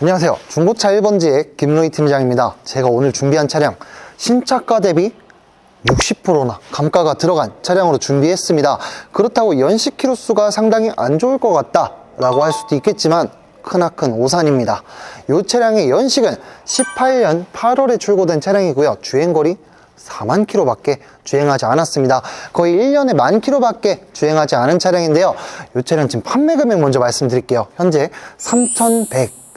안녕하세요. 중고차 1번지의 김로희 팀장입니다. 제가 오늘 준비한 차량 신차가 대비 60%나 감가가 들어간 차량으로 준비했습니다. 그렇다고 연식 키로수가 상당히 안 좋을 것 같다 라고 할 수도 있겠지만 크나큰 오산입니다. 이 차량의 연식은 18년 8월에 출고된 차량이고요. 주행거리 4만 킬로밖에 주행하지 않았습니다. 거의 1년에 만 킬로밖에 주행하지 않은 차량인데요. 이 차량 지금 판매 금액 먼저 말씀드릴게요. 현재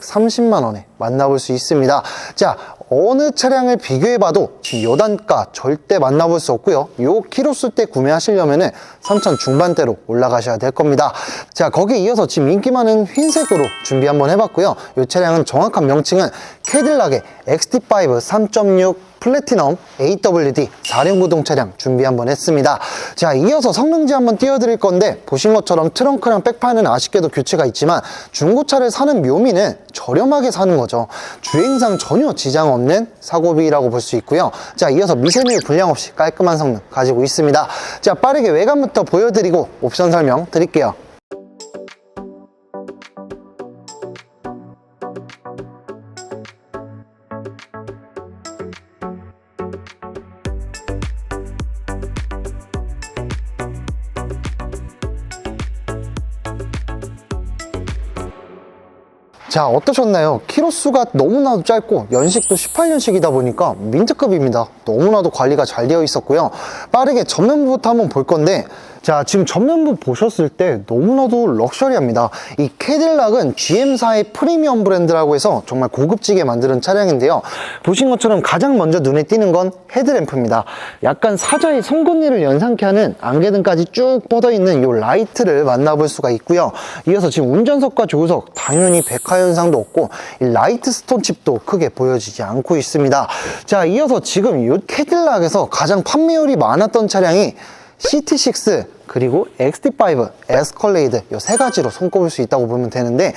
3,130만 원에 만나볼 수 있습니다. 자, 어느 차량을 비교해봐도 지금 요 단가 절대 만나볼 수 없고요. 요 키로수 때 구매하시려면 은 3천 중반대로 올라가셔야 될 겁니다. 자, 거기에 이어서 지금 인기 많은 흰색으로 준비 한번 해봤고요. 이 차량은 정확한 명칭은 캐딜락의 XT5 3.6 플래티넘 AWD 4륜 구동 차량 준비 한번 했습니다. 자, 이어서 성능지 한번 띄워드릴 건데 보신 것처럼 트렁크랑 백판은 아쉽게도 교체가 있지만 중고차를 사는 묘미는 저렴하게 사는 거죠. 주행상 전혀 지장 없는 사고비라고 볼 수 있고요. 자, 이어서 미세누이 불량 없이 깔끔한 성능 가지고 있습니다. 자, 빠르게 외관부터 보여드리고 옵션 설명 드릴게요. 자 어떠셨나요? 키로수가 너무나도 짧고 연식도 18년식이다 보니까 민트급입니다 너무나도 관리가 잘 되어 있었고요 빠르게 전면부부터 한번 볼 건데 자 지금 전면부 보셨을 때 너무나도 럭셔리합니다. 이 캐딜락은 GM사의 프리미엄 브랜드라고 해서 정말 고급지게 만드는 차량인데요. 보신 것처럼 가장 먼저 눈에 띄는 건 헤드램프입니다. 약간 사자의 송곳니를 연상케 하는 안개등까지 쭉 뻗어있는 이 라이트를 만나볼 수가 있고요. 이어서 지금 운전석과 조수석 당연히 백화 현상도 없고 이 라이트 스톤 칩도 크게 보여지지 않고 있습니다. 자 이어서 지금 이 캐딜락에서 가장 판매율이 많았던 차량이 CT6 그리고 XT5, 에스컬레이드 이 세 가지로 손꼽을 수 있다고 보면 되는데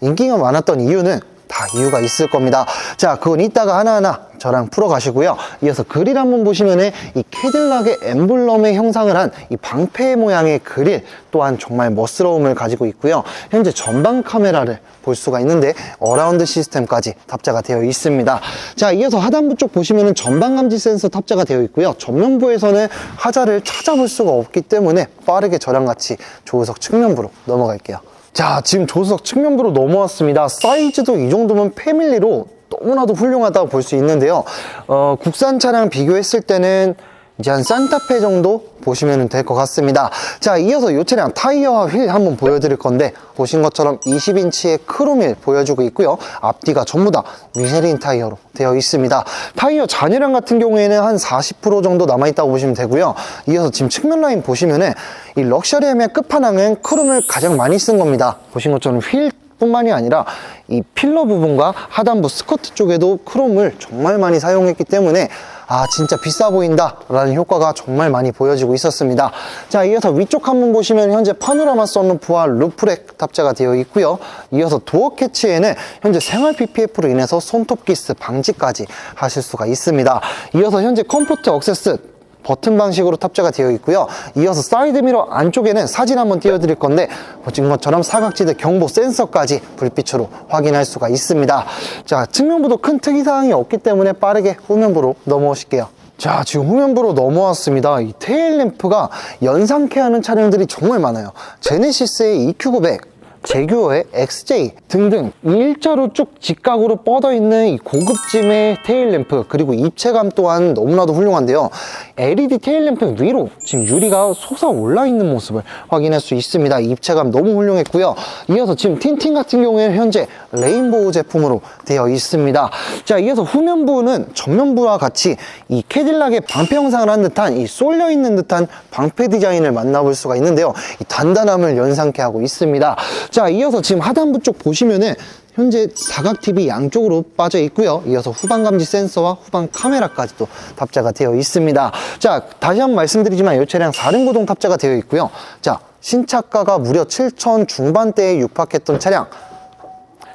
인기가 많았던 이유는 다 이유가 있을 겁니다. 자, 그건 이따가 하나하나 저랑 풀어 가시고요. 이어서 그릴 한번 보시면은 이 캐딜락의 엠블럼의 형상을 한 이 방패 모양의 그릴 또한 정말 멋스러움을 가지고 있고요. 현재 전방 카메라를 볼 수가 있는데 어라운드 시스템까지 탑재가 되어 있습니다. 자, 이어서 하단부 쪽 보시면은 전방 감지 센서 탑재가 되어 있고요. 전면부에서는 하자를 찾아볼 수가 없기 때문에 빠르게 저랑 같이 조수석 측면부로 넘어갈게요. 자, 지금 조수석 측면부로 넘어왔습니다. 사이즈도 이 정도면 패밀리로 너무나도 훌륭하다고 볼 수 있는데요. 어, 국산 차량 비교했을 때는 이제 한 산타페 정도 보시면 될 것 같습니다. 자, 이어서 이 차량 타이어와 휠 한번 보여드릴 건데 보신 것처럼 20인치의 크롬휠 보여주고 있고요. 앞뒤가 전부 다 미쉐린 타이어로 되어 있습니다. 타이어 잔여량 같은 경우에는 한 40% 정도 남아있다고 보시면 되고요. 이어서 지금 측면 라인 보시면은 이 럭셔리함의 끝판왕은 크롬을 가장 많이 쓴 겁니다. 보신 것처럼 휠 뿐만이 아니라 이 필러 부분과 하단부 스커트 쪽에도 크롬을 정말 많이 사용했기 때문에 아 진짜 비싸 보인다 라는 효과가 정말 많이 보여지고 있었습니다. 자 이어서 위쪽 한번 보시면 현재 파노라마 썬루프와 루프렉 탑재가 되어 있고요. 이어서 도어 캐치에는 현재 생활 PPF로 인해서 손톱 기스 방지까지 하실 수가 있습니다. 이어서 현재 컴포트 억세스 버튼 방식으로 탑재가 되어 있고요. 이어서 사이드미러 안쪽에는 사진 한번 띄워드릴 건데 보신 것처럼 사각지대 경보 센서까지 불빛으로 확인할 수가 있습니다. 자, 측면부도 큰 특이사항이 없기 때문에 빠르게 후면부로 넘어오실게요. 자, 지금 후면부로 넘어왔습니다. 이 테일램프가 연상케 하는 차량들이 정말 많아요. 제네시스의 EQ900, 제규어의 XJ 등등 일자로 쭉 직각으로 뻗어 있는 이 고급짐의 테일램프 그리고 입체감 또한 너무나도 훌륭한데요. LED 테일램프 위로 지금 유리가 솟아올라 있는 모습을 확인할 수 있습니다. 입체감 너무 훌륭했고요. 이어서 지금 틴팅 같은 경우에는 현재 레인보우 제품으로 되어 있습니다. 자 이어서 후면부는 전면부와 같이 이 캐딜락의 방패 형상을 한 듯한 이 쏠려 있는 듯한 방패 디자인을 만나볼 수가 있는데요. 이 단단함을 연상케 하고 있습니다 자 이어서 지금 하단부 쪽 보시면은 현재 사각 TV 양쪽으로 빠져 있고요. 이어서 후방 감지 센서와 후방 카메라까지도 탑재가 되어 있습니다. 자 다시 한 번 말씀드리지만 이 차량 4륜 구동 탑재가 되어 있고요. 자 신차가가 무려 7천 중반대에 육박했던 차량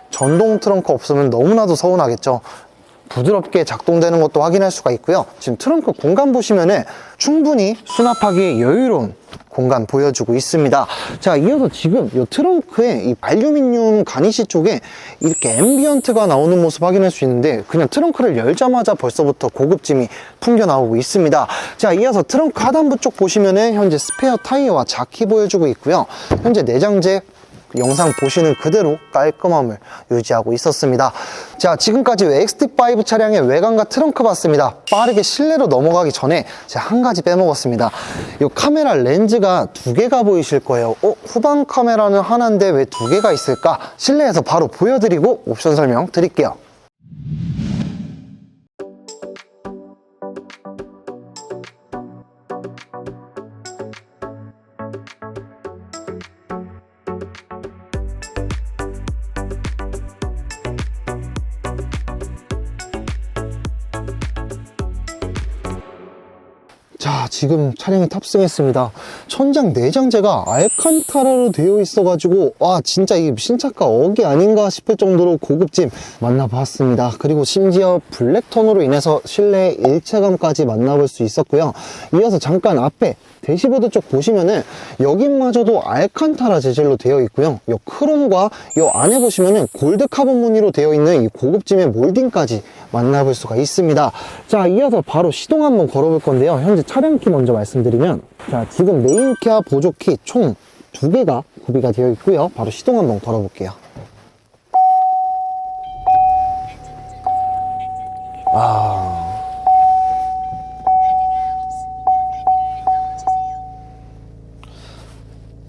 전동 트렁크 없으면 너무나도 서운하겠죠. 부드럽게 작동되는 것도 확인할 수가 있고요. 지금 트렁크 공간 보시면은 충분히 수납하기에 여유로운 공간 보여주고 있습니다. 자, 이어서 지금 이 트렁크에 이 알루미늄 가니시 쪽에 이렇게 앰비언트가 나오는 모습 확인할 수 있는데 그냥 트렁크를 열자마자 벌써부터 고급짐이 풍겨 나오고 있습니다. 자, 이어서 트렁크 하단부 쪽 보시면은 현재 스페어 타이어와 자키 보여주고 있고요. 현재 내장재 영상 보시는 그대로 깔끔함을 유지하고 있었습니다. 자, 지금까지 XT5 차량의 외관과 트렁크 봤습니다. 빠르게 실내로 넘어가기 전에 제가 한 가지 빼먹었습니다. 이 카메라 렌즈가 두 개가 보이실 거예요. 어? 후방 카메라는 하나인데 왜 두 개가 있을까? 실내에서 바로 보여드리고 옵션 설명 드릴게요. 자, 지금 차량에 탑승했습니다. 천장 내장재가 알칸타라로 되어 있어 가지고, 와, 진짜 이게 신차가 억이 아닌가 싶을 정도로 고급짐 만나봤습니다. 그리고 심지어 블랙톤으로 인해서 실내 일체감까지 만나볼 수 있었고요. 이어서 잠깐 앞에 대시보드 쪽 보시면은 여기마저도 알칸타라 재질로 되어 있고요. 이 크롬과 이 안에 보시면은 골드 카본 무늬로 되어 있는 이 고급짐의 몰딩까지 만나볼 수가 있습니다. 자, 이어서 바로 시동 한번 걸어볼 건데요. 현재 차량키 먼저 말씀드리면 자, 지금 메인키와 보조키 총 두 개가 구비가 되어 있고요. 바로 시동 한번 걸어볼게요. 아.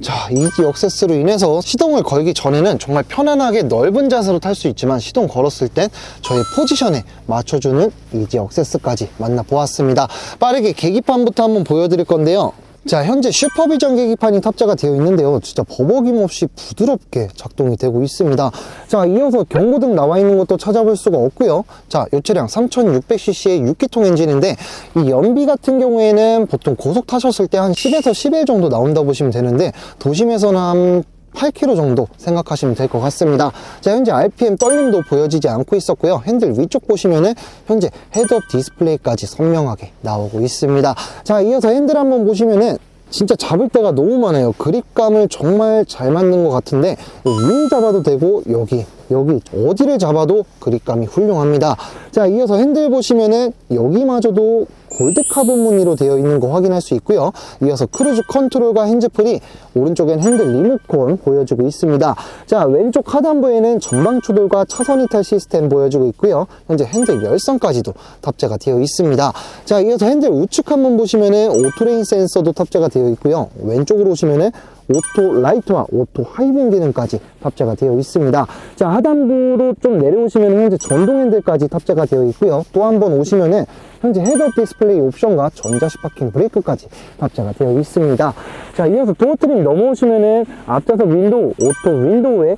자, 이지 억세스로 인해서 시동을 걸기 전에는 정말 편안하게 넓은 자세로 탈 수 있지만 시동 걸었을 땐 저의 포지션에 맞춰주는 이지 억세스까지 만나보았습니다. 빠르게 계기판부터 한번 보여드릴 건데요. 자, 현재 슈퍼비전 계기판이 탑재가 되어 있는데요. 진짜 버벅임 없이 부드럽게 작동이 되고 있습니다. 자, 이어서 경고등 나와 있는 것도 찾아볼 수가 없고요. 자, 이 차량 3600cc의 6기통 엔진인데 이 연비 같은 경우에는 보통 고속 타셨을 때 한 10에서 11 정도 나온다 보시면 되는데 도심에서는 한 8km 정도 생각하시면 될 것 같습니다. 자, 현재 RPM 떨림도 보여지지 않고 있었고요. 핸들 위쪽 보시면은 현재 헤드업 디스플레이까지 선명하게 나오고 있습니다. 자, 이어서 핸들 한번 보시면은 진짜 잡을 때가 너무 많아요. 그립감을 정말 잘 맞는 것 같은데 위를 잡아도 되고 여기 여기 어디를 잡아도 그립감이 훌륭합니다. 자, 이어서 핸들 보시면은 여기마저도 골드 카본 무늬로 되어 있는 거 확인할 수 있고요. 이어서 크루즈 컨트롤과 핸즈프리, 오른쪽엔 핸들 리모컨 보여주고 있습니다. 자, 왼쪽 하단부에는 전방 추돌과 차선 이탈 시스템 보여주고 있고요. 현재 핸들 열선까지도 탑재가 되어 있습니다. 자, 이어서 핸들 우측 한번 보시면은 오토레인 센서도 탑재가 되어 있고요. 왼쪽으로 오시면은 오토 라이트와 오토 하이빙 기능까지 탑재가 되어 있습니다. 자, 하단부로 좀 내려오시면 현재 전동 핸들까지 탑재가 되어 있고요. 또 한 번 오시면은 현재 헤드업 디스플레이 옵션과 전자식 파킹 브레이크까지 탑재가 되어 있습니다. 자, 이어서 도어 트림 넘어오시면은 앞좌석 윈도우, 오토 윈도우에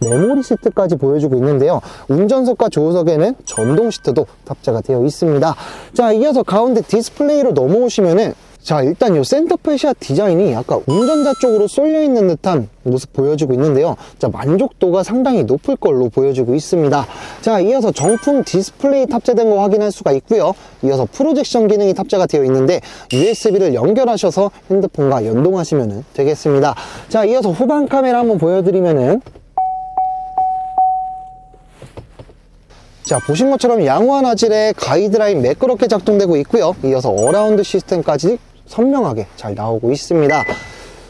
메모리 시트까지 보여주고 있는데요. 운전석과 조수석에는 전동 시트도 탑재가 되어 있습니다. 자, 이어서 가운데 디스플레이로 넘어오시면은 자, 일단 이 센터페시아 디자인이 약간 운전자 쪽으로 쏠려 있는 듯한 모습 보여주고 있는데요. 자, 만족도가 상당히 높을 걸로 보여주고 있습니다. 자, 이어서 정품 디스플레이 탑재된 거 확인할 수가 있고요. 이어서 프로젝션 기능이 탑재가 되어 있는데 USB를 연결하셔서 핸드폰과 연동하시면 되겠습니다. 자, 이어서 후방 카메라 한번 보여드리면은 자 보신 것처럼 양호한 화질의 가이드라인 매끄럽게 작동되고 있고요 이어서 어라운드 시스템까지 선명하게 잘 나오고 있습니다.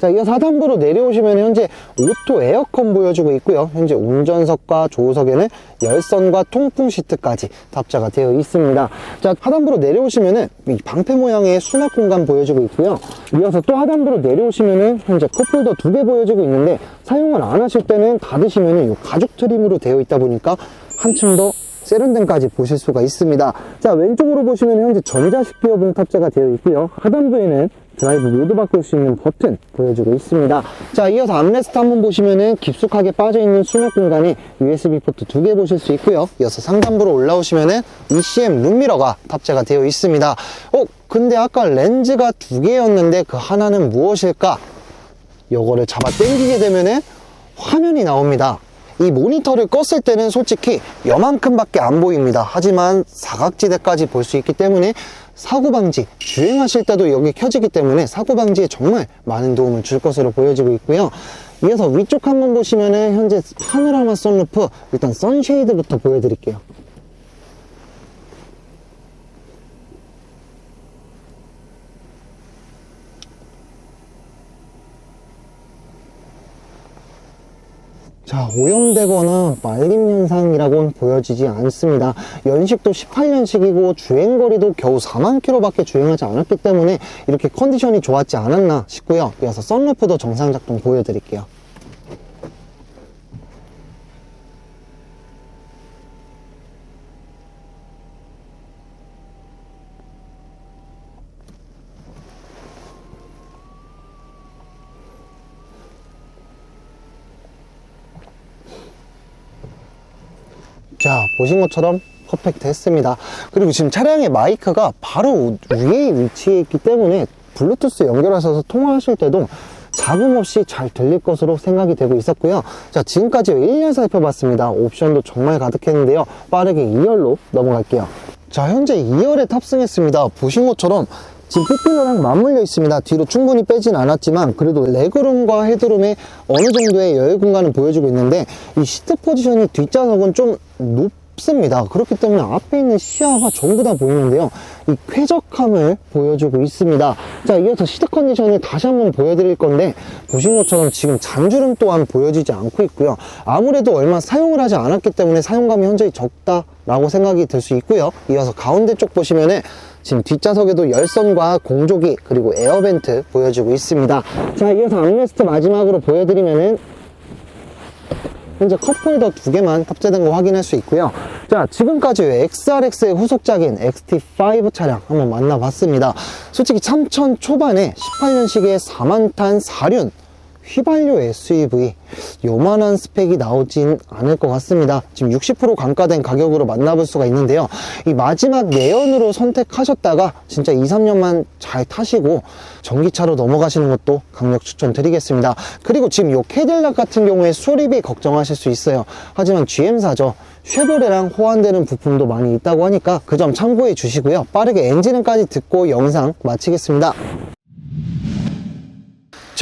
자 이어서 하단부로 내려오시면 현재 오토 에어컨 보여주고 있고요. 현재 운전석과 조수석에는 열선과 통풍 시트까지 탑재가 되어 있습니다. 자 하단부로 내려오시면은 이 방패 모양의 수납 공간 보여주고 있고요. 이어서 또 하단부로 내려오시면은 현재 컵홀더 두 개 보여주고 있는데 사용을 안 하실 때는 닫으시면은 이 가죽 트림으로 되어 있다 보니까 한층 더 세련된까지 보실 수가 있습니다. 자, 왼쪽으로 보시면 현재 전자식 기어봉 탑재가 되어 있고요. 하단부에는 드라이브 모드 바꿀 수 있는 버튼 보여주고 있습니다. 자, 이어서 암레스트 한번 보시면은 깊숙하게 빠져있는 수납 공간에 USB 포트 두 개 보실 수 있고요. 이어서 상단부로 올라오시면은 ECM 룸미러가 탑재가 되어 있습니다. 어, 근데 아까 렌즈가 두 개였는데 그 하나는 무엇일까? 요거를 잡아 당기게 되면은 화면이 나옵니다. 이 모니터를 껐을 때는 솔직히 요만큼밖에 안 보입니다. 하지만 사각지대까지 볼 수 있기 때문에 사고 방지, 주행하실 때도 여기 켜지기 때문에 사고 방지에 정말 많은 도움을 줄 것으로 보여지고 있고요. 이어서 위쪽 한번 보시면은 현재 파노라마 선루프 일단 선쉐이드부터 보여드릴게요. 자, 오염되거나 말림 현상이라고는 보여지지 않습니다. 연식도 18년식이고 주행거리도 겨우 4만 킬로밖에 주행하지 않았기 때문에 이렇게 컨디션이 좋았지 않았나 싶고요. 이어서 썬루프도 정상 작동 보여드릴게요. 자, 보신 것처럼 퍼펙트 했습니다. 그리고 지금 차량의 마이크가 바로 위에 위치해 있기 때문에 블루투스 연결하셔서 통화하실 때도 잡음 없이 잘 들릴 것으로 생각이 되고 있었고요. 자, 지금까지 1년 살펴봤습니다. 옵션도 정말 가득했는데요. 빠르게 2열로 넘어갈게요. 자, 현재 2열에 탑승했습니다. 보신 것처럼 지금 푸필러랑 맞물려 있습니다. 뒤로 충분히 빼진 않았지만 그래도 레그룸과 헤드룸에 어느 정도의 여유 공간을 보여주고 있는데 이 시트 포지션이 뒷좌석은 좀 높습니다. 그렇기 때문에 앞에 있는 시야가 전부 다 보이는데요. 이 쾌적함을 보여주고 있습니다. 자, 이어서 시트 컨디션을 다시 한번 보여드릴 건데 보신 것처럼 지금 잔주름 또한 보여지지 않고 있고요. 아무래도 얼마 사용을 하지 않았기 때문에 사용감이 현저히 적다라고 생각이 들 수 있고요. 이어서 가운데 쪽 보시면은 지금 뒷좌석에도 열선과 공조기 그리고 에어벤트 보여주고 있습니다 자 이어서 암레스트 마지막으로 보여드리면은 현재 컵홀더 두 개만 탑재된 거 확인할 수 있고요. 자 지금까지 XRX의 후속작인 XT5 차량 한번 만나봤습니다. 솔직히 3천 초반에 18년식의 4만탄 4륜 휘발유 SUV 요만한 스펙이 나오진 않을 것 같습니다. 지금 60% 감가된 가격으로 만나볼 수가 있는데요. 이 마지막 내연으로 선택하셨다가 진짜 2, 3년만 잘 타시고 전기차로 넘어가시는 것도 강력 추천드리겠습니다. 그리고 지금 요 캐딜락 같은 경우에 수리비 걱정하실 수 있어요. 하지만 GM사죠. 쉐보레랑 호환되는 부품도 많이 있다고 하니까 그 점 참고해 주시고요. 빠르게 엔진음까지 듣고 영상 마치겠습니다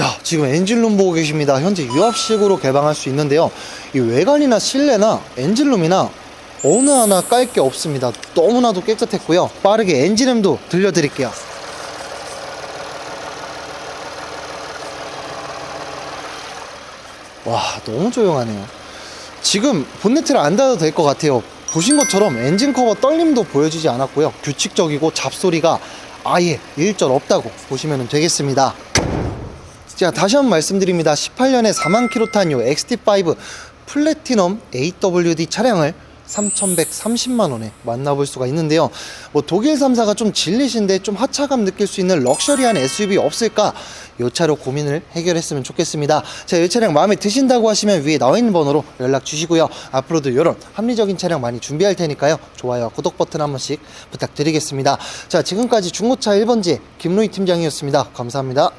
자, 지금 엔진룸 보고 계십니다. 현재 유압식으로 개방할 수 있는데요. 이 외관이나 실내나 엔진룸이나 어느 하나 깔 게 없습니다. 너무나도 깨끗했고요. 빠르게 엔진음도 들려드릴게요. 와, 너무 조용하네요. 지금 본네트를 안 닫아도 될 것 같아요. 보신 것처럼 엔진 커버 떨림도 보여지지 않았고요. 규칙적이고 잡소리가 아예 일절 없다고 보시면 되겠습니다. 자, 다시 한번 말씀드립니다. 18년에 4만 킬로 탄요 XT5 플래티넘 AWD 차량을 3,130만 원에 만나볼 수가 있는데요. 뭐 독일 3사가 좀 질리신데 좀 하차감 느낄 수 있는 럭셔리한 SUV 없을까? 요 차로 고민을 해결했으면 좋겠습니다. 자, 이 차량 마음에 드신다고 하시면 위에 나와 있는 번호로 연락 주시고요. 앞으로도 이런 합리적인 차량 많이 준비할 테니까요. 좋아요와 구독 버튼 한 번씩 부탁드리겠습니다. 자, 지금까지 중고차 1번지 김로희 팀장이었습니다. 감사합니다.